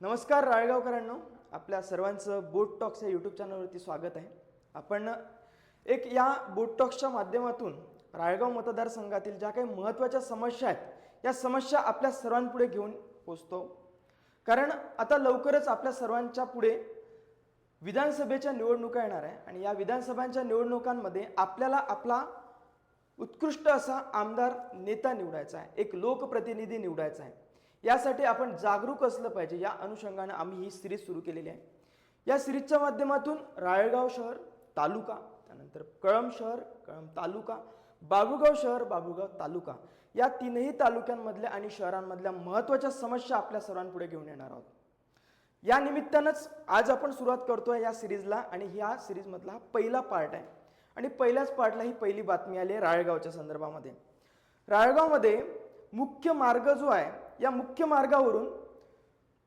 नमस्कार राळगावकरांनो. आपल्या सर्वांचं बोट टॉक्स या यूट्यूब चॅनलवरती स्वागत आहे. आपण एक या बोट टॉक्सच्या माध्यमातून राळगाव मतदारसंघातील ज्या काही महत्त्वाच्या समस्या आहेत या समस्या आपल्या सर्वांपुढे घेऊन पोचतो कारण आता लवकरच आपल्या सर्वांच्या पुढे विधानसभेच्या निवडणुका येणार आहे आणि या विधानसभांच्या निवडणुकांमध्ये आपल्याला आपला उत्कृष्ट असा आमदार नेता निवडायचा आहे. एक लोकप्रतिनिधी निवडायचा आहे. यासाठी आपण जागरूक असलं पाहिजे. या अनुषंगानं आम्ही ही सिरीज सुरू केलेली आहे. या सिरीजच्या माध्यमातून राळेगाव शहर तालुका त्यानंतर कळंब शहर कळंब तालुका बाबुगाव शहर बाबुगाव तालुका या तीनही तालुक्यांमधल्या आणि शहरांमधल्या महत्त्वाच्या समस्या आपल्या सर्वांपुढे घेऊन येणार आहोत. या निमित्तानंच आज आपण सुरुवात करतोय या सिरीजला आणि ह्या सिरीजमधला हा पहिला पार्ट आहे. आणि पहिल्याच पार्टला ही पहिली बातमी आली आहे राळेगावच्या संदर्भामध्ये. राळेगावमध्ये मुख्य मार्ग जो आहे या मुख्य मार्गावरून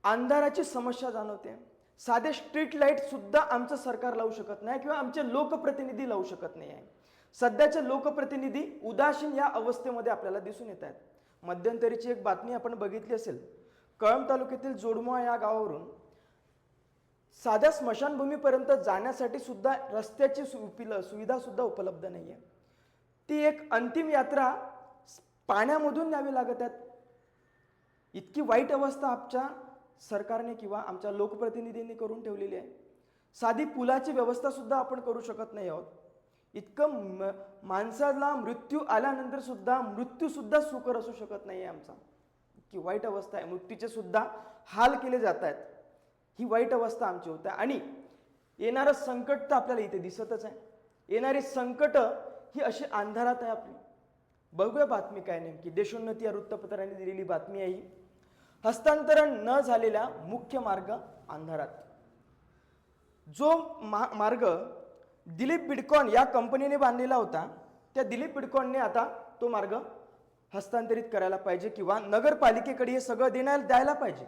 अंधाराची समस्या जाणवते. साधे स्ट्रीट लाइट सुद्धा आमचं सरकार लावू शकत नाही किंवा आमचे लोकप्रतिनिधी लावू शकत नाही. आहे सध्याचे लोकप्रतिनिधी उदासीन या अवस्थेमध्ये आपल्याला दिसून येत आहेत. मध्यंतरीची एक बातमी आपण बघितली असेल. कळंब तालुक्यातील जोडमुळा या गावावरून साध्या स्मशानभूमीपर्यंत जाण्यासाठी सुद्धा रस्त्याची सुपिल सुविधा सुद्धा उपलब्ध नाही आहे ती एक अंतिम यात्रा पाण्यामधून न्यावी लागत आहेत. इतकी वाईट अवस्था आमच्या सरकारने किंवा आमच्या लोकप्रतिनिधींनी करून ठेवलेली आहे. साधी पुलाची व्यवस्थासुद्धा आपण करू शकत नाही आहोत. इतकं म- माणसाला मृत्यू आल्यानंतरसुद्धा मृत्यूसुद्धा सुकर असू शकत नाही आहे आमचा. इतकी वाईट अवस्था आहे. मृत्यूचे सुद्धा हाल केले जात आहेत. ही वाईट अवस्था आमची होते आणि येणारं संकट तर आपल्याला इथे दिसतच आहे. येणारी संकट ही अशी अंधारात आहे आपली. बघूया बातमी काय नेमकी. देशोन्नती या वृत्तपत्राने दिलेली बातमी आहे ही. हस्तांतरण न झालेला मुख्य मार्ग अंधारात. जो मा मार्ग दिलीप बिडकॉन या कंपनीने बांधलेला होता त्या दिलीप बिडकॉनने आता तो मार्ग हस्तांतरित करायला पाहिजे किंवा नगरपालिकेकडे हे सगळं देण्याला द्यायला पाहिजे.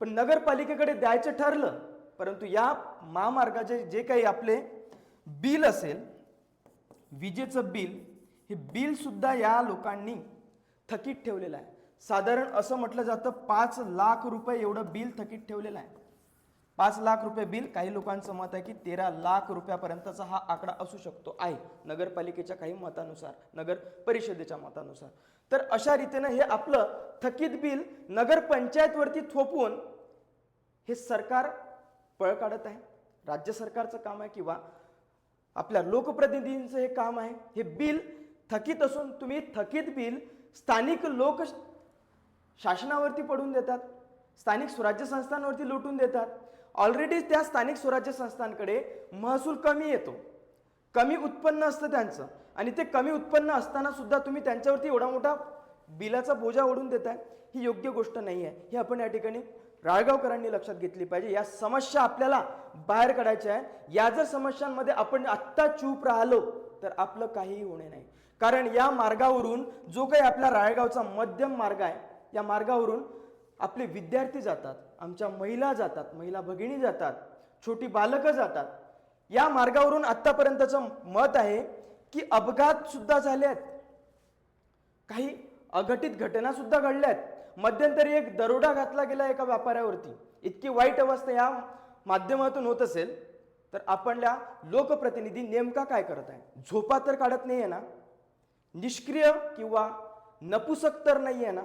पण नगरपालिकेकडे द्यायचं ठरलं परंतु या महामार्गाचे जे काही आपले बिल असेल विजेचं बिल हे बिलसुद्धा या लोकांनी थकीत ठेवलेलं आहे. साधारण असं म्हटलं जातं पाच लाख रुपये एवढं बिल थकीत ठेवलेलं आहे. पाच लाख रुपये बिल काही लोकांचं मत आहे की तेरा लाख रुपयापर्यंतचा हा आकडा असू शकतो आहे. नगरपालिकेच्या काही मतानुसार नगर परिषदेच्या मतानुसार. तर अशा रीतीनं हे आपलं थकीत बिल नगरपंचायतवरती थोपवून हे सरकार पळ काढत आहे. राज्य सरकारचं काम आहे किंवा आपल्या लोकप्रतिनिधींचं हे काम आहे. हे बिल थकीत असून तुम्ही थकीत बिल स्थानिक लोक शासनावरती पडून देतात स्थानिक स्वराज्य संस्थांवरती लुटून देतात. ऑलरेडी त्या स्थानिक स्वराज्य संस्थांकडे महसूल कमी येतो. कमी उत्पन्न असतं त्यांचं आणि ते कमी उत्पन्न असताना सुद्धा तुम्ही त्यांच्यावरती एवढा मोठा बिलाचा बोजा ओढून देताय ही योग्य गोष्ट नाही आहे. हे आपण या ठिकाणी राळगावकरांनी लक्षात घेतली पाहिजे. या समस्या आपल्याला बाहेर काढायच्या आहे या जर समस्यांमध्ये आपण आत्ता चूप राहिलो तर आपलं काहीही होणे नाही. कारण या मार्गावरून जो काही आपला राळगावचा मध्यम मार्ग आहे या मार्गावरून आपले विद्यार्थी जातात आमच्या महिला जातात महिला भगिनी जातात छोटी बालकं जातात. या मार्गावरून आत्तापर्यंतचं मत आहे की अपघात सुद्धा झाले आहेत काही अघटित घटना सुद्धा घडल्या आहेत मध्यंतरी एक दरोडा घातला गेला एका व्यापाऱ्यावरती. इतकी वाईट अवस्था या माध्यमातून होत असेल तर आपल्या लोकप्रतिनिधी नेमका काय करत आहे झोपा तर काढत नाही आहे ना? निष्क्रिय किंवा नपुसक तर नाही आहे ना?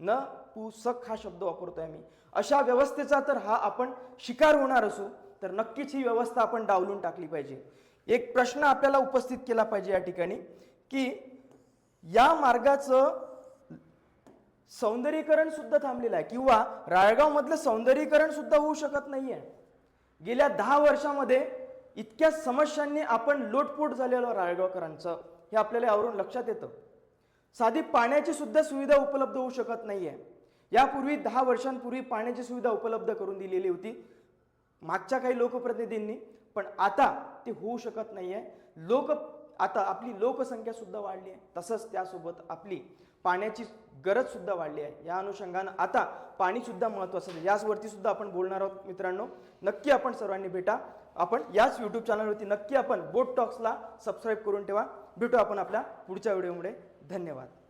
न पुसक हा शब्द वापरतोय मी अशा व्यवस्थेचा तर हा आपण शिकार होणार असू तर नक्कीच ही व्यवस्था आपण डावलून टाकली पाहिजे. एक प्रश्न आपल्याला उपस्थित केला पाहिजे या ठिकाणी की या मार्गाचं सौंदर्यीकरण सुद्धा थांबलेलं आहे. किंवा राळगावमधलं सौंदर्यीकरण सुद्धा होऊ शकत नाही आहे गेल्या दहा वर्षामध्ये इतक्या समस्यांनी आपण लोटपोट झालेलो राळगावकरांचं हे आपल्याला यावरून लक्षात येतं. साधी पाण्याची सुद्धा सुविधा उपलब्ध होऊ शकत नाही आहे यापूर्वी दहा वर्षांपूर्वी पाण्याची सुविधा उपलब्ध करून दिलेली होती. मागच्या काही लोकप्रतिनिधींनी पण आता ते होऊ शकत नाही आहे लोक आता आपली लोकसंख्या सुद्धा वाढली आहे. तसंच त्यासोबत आपली पाण्याची गरज सुद्धा वाढली आहे. या अनुषंगानं आता पाणी सुद्धा महत्त्वाचं आहे. याचवरती सुद्धा आपण बोलणार आहोत मित्रांनो. नक्की आपण सर्वांनी भेटा. आपण याच यूट्यूब चॅनलवरती नक्की आपण बोट टॉक्सला सबस्क्राईब करून ठेवा. भेटू आपण आपल्या पुढच्या व्हिडिओमुळे धन्यवाद.